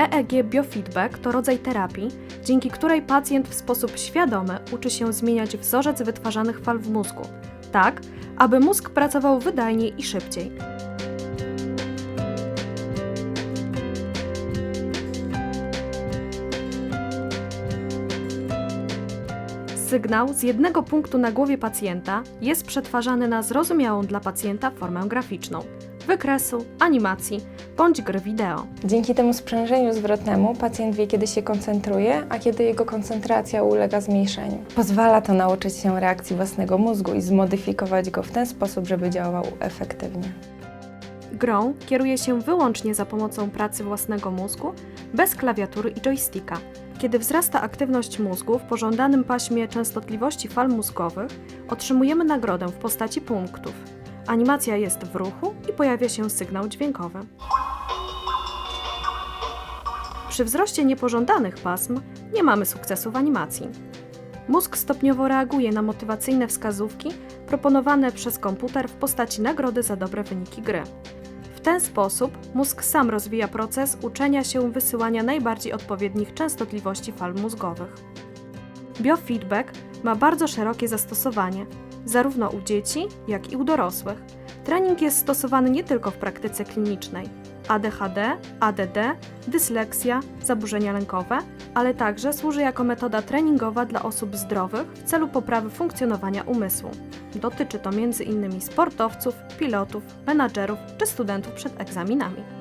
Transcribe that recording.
EEG Biofeedback to rodzaj terapii, dzięki której pacjent w sposób świadomy uczy się zmieniać wzorzec wytwarzanych fal w mózgu, tak aby mózg pracował wydajniej i szybciej. Sygnał z jednego punktu na głowie pacjenta jest przetwarzany na zrozumiałą dla pacjenta formę graficzną wykresu, animacji bądź gry wideo. Dzięki temu sprzężeniu zwrotnemu pacjent wie, kiedy się koncentruje, a kiedy jego koncentracja ulega zmniejszeniu. Pozwala to nauczyć się reakcji własnego mózgu i zmodyfikować go w ten sposób, żeby działał efektywnie. Grą kieruje się wyłącznie za pomocą pracy własnego mózgu, bez klawiatury i joysticka. Kiedy wzrasta aktywność mózgu w pożądanym paśmie częstotliwości fal mózgowych, otrzymujemy nagrodę w postaci punktów. Animacja jest w ruchu i pojawia się sygnał dźwiękowy. Przy wzroście niepożądanych pasm nie mamy sukcesu w animacji. Mózg stopniowo reaguje na motywacyjne wskazówki proponowane przez komputer w postaci nagrody za dobre wyniki gry. W ten sposób mózg sam rozwija proces uczenia się wysyłania najbardziej odpowiednich częstotliwości fal mózgowych. Biofeedback ma bardzo szerokie zastosowanie, zarówno u dzieci, jak i u dorosłych. Trening jest stosowany nie tylko w praktyce klinicznej. ADHD, ADD, dysleksja, zaburzenia lękowe, ale także służy jako metoda treningowa dla osób zdrowych w celu poprawy funkcjonowania umysłu. Dotyczy to m.in. sportowców, pilotów, menadżerów czy studentów przed egzaminami.